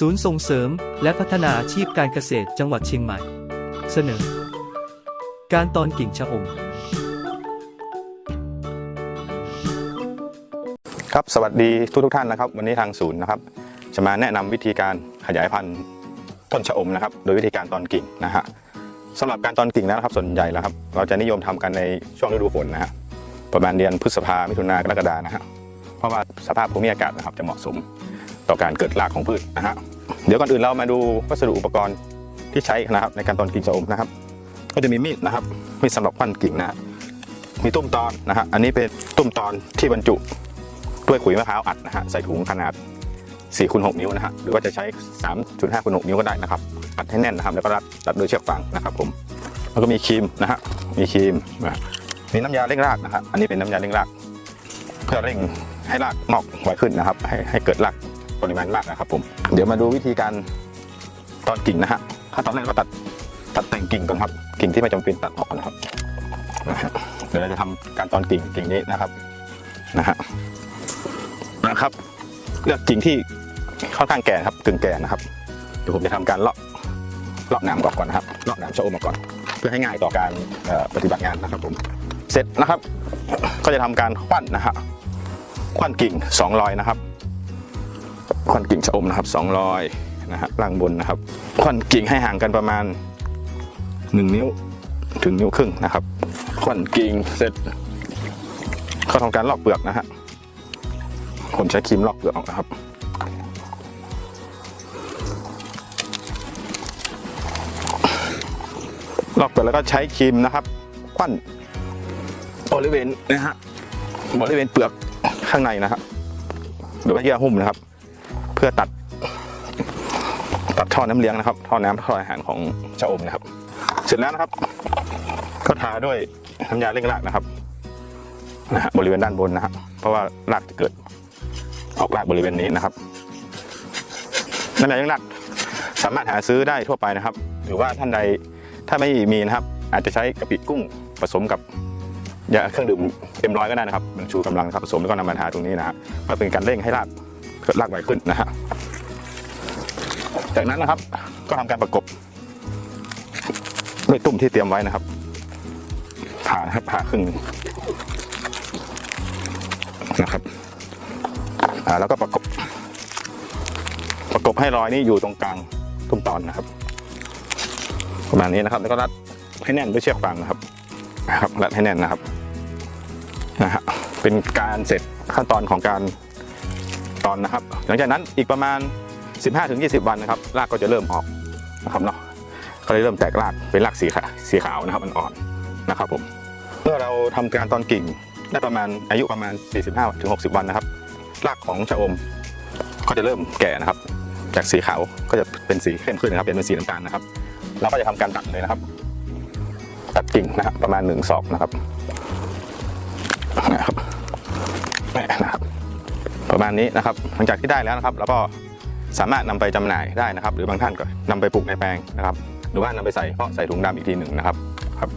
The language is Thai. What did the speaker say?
ศูนย์ส่งเสริมและพัฒนาอาชีพการเกษตรจังหวัดเชียงใหม่ เสนอ การตอนกิ่งชะอม ครับสวัสดีทุกทุกๆท่านนะครับ วันนี้ทางศูนย์นะครับ จะมาแนะนำวิธีการขยายพันธุ์ต้นชะอมนะครับ โดยวิธีการตอนกิ่งนะฮะสำหรับการตอนกิ่งนะครับส่วนใหญ่แล้วครับ เราจะนิยมทำกันในช่วงฤดูฝนนะฮะประมาณเดือนพฤษภามิถุนากรกฎานะฮะเพราะว่าสภาพภูมิอากาศนะครับจะเหมาะสม ต่อการเกิดรากของพืชนะฮะเดี๋ยวก่อนอื่นเรามาดูวัสดุอุปกรณ์ที่ใช้นะครับ ในการตอนกิ่งชะอมนะครับ ก็จะมีมีดนะครับมีดสำหรับควันกิ่งนะมีตุ้มตอนนะฮะอันนี้เป็นตุ้มตอนที่บรรจุด้วยขุยมะพร้าวอัดนะฮะใส่ถุงขนาด4คูณ6นิ้วนะฮะหรือว่าจะใช้ 3.5คูณ6นิ้วก็ได้นะครับอัดให้แน่นนะครับแล้วก็รัดรัดด้วยเชือกฟางนะครับผมแล้วก็มีครีมนะฮะมีครีมนะมีน้ำยาเร่งรากนะฮะอันนี้เป็นน้ำยาเร่งรากเพื่อเร่งให้รากงอกไวขึ้นนะครับ ให้ให้เกิดราก ปริมาณมากนะครับผมเดี๋ยวมาดูวิธีการตอนกิ่งนะฮะขั้นตอนแรกก็ตัดตัดแต่งกิ่งก่อนครับ กิ่งที่ไม่จำเป็นตัดออกนะครับนะฮะเดี๋ยวเราจะทำการตอนกิ่งกิ่งนี้นะครับนะฮะนะครับ เลือกกิ่งที่ค่อนข้างแก่ครับกึ่งแก่นะครับเดี๋ยวผมจะทำการเลาะเลาะหนามออกก่อนนะครับเลาะหนามชะอมออกก่อน เพื่อให้ง่ายต่อการปฏิบัติงานนะครับผมเสร็จนะครับ ก็จะทำการควันนะฮะควันกิ่งสองรอยนะครับ ควันกิ่งชะอมนะครับสองรอยนะฮะล่างบนนะครับควันกิ่งให้ห่างกันประมาณหนึ่งนิ้วถึงนิ้วครึ่งนะครับควันกิ่งเสร็จก็ทำการลอกเปลือกนะฮะผมใช้ครีมลอกเปลือกออกนะครับลอกเปลือกแล้วก็ใช้ครีมนะครับควันบริเวณนะฮะบริเวณเปลือกข้างในนะครับหรือว่าเยื่อหุ้มนะครับ เพื่อตัด ตัดท่อน้ำเลี้ยงนะครับ ท่อน้ำท่ออาหารของชะอมนะครับ เสร็จแล้วนะครับ ก็ทาด้วยน้ำยาเร่งรากนะครับนะฮะบริเวณด้านบนนะฮะเพราะว่ารากจะเกิดออกรากบริเวณนี้นะครับน้ำยาเร่งรากสามารถหาซื้อได้ทั่วไปนะครับ หรือว่าท่านใดถ้าไม่มีนะครับ อาจจะใช้กะปิกุ้งผสมกับยาเครื่องดื่มเต็มร้อยก็ได้นะครับมันชูกำลังครับผสมแล้วก็นำมาทาตรงนี้นะฮะเพื่อเป็นการเร่งให้ราก เกิดรากไวขึ้นนะฮะจากนั้นนะครับก็ทำการประกบด้วยตุ่มที่เตรียมไว้นะครับผ่านะครับผ่าครึ่งหนึ่งนะครับอ่าแล้วก็ประกบ ประกบให้รอยนี้อยู่ตรงกลางตุ้มตอนนะครับ ประมาณนี้นะครับ แล้วก็รัดให้แน่นด้วยเชือกฟางนะครับนะครับรัดให้แน่นนะครับนะฮะเป็นการเสร็จขั้นตอนของการ ตอนนะครับ หลังจากนั้นอีกประมาณ 15-20 วันนะครับรากก็จะเริ่มออกนะครับเนาะก็เลยเริ่มแตกรากเป็นรากสีขาวสีขาวนะครับอ่อนๆนะครับผมเมื่อเราทำการตอนกิ่งได้ประมาณอายุประมาณ 45-60 วันนะครับรากของชะอมก็จะเริ่มแก่นะครับ จากสีขาวก็จะเป็นสีเข้มขึ้นนะครับเป็นสีน้ำตาลนะครับ เราก็จะทำการตัดเลยนะครับ ตัดกิ่งนะครับประมาณหนึ่งศอกนะครับนะครับนะครับ ประมาณนี้นะครับ หลังจากที่ได้แล้วนะครับเราก็สามารถนำไปจำหน่ายได้นะครับ หรือบางท่านก็นำไปปลูกในแปลงนะครับ หรือว่านำไปใส่เพาะใส่ถุงดำอีกทีหนึ่งนะครับครับ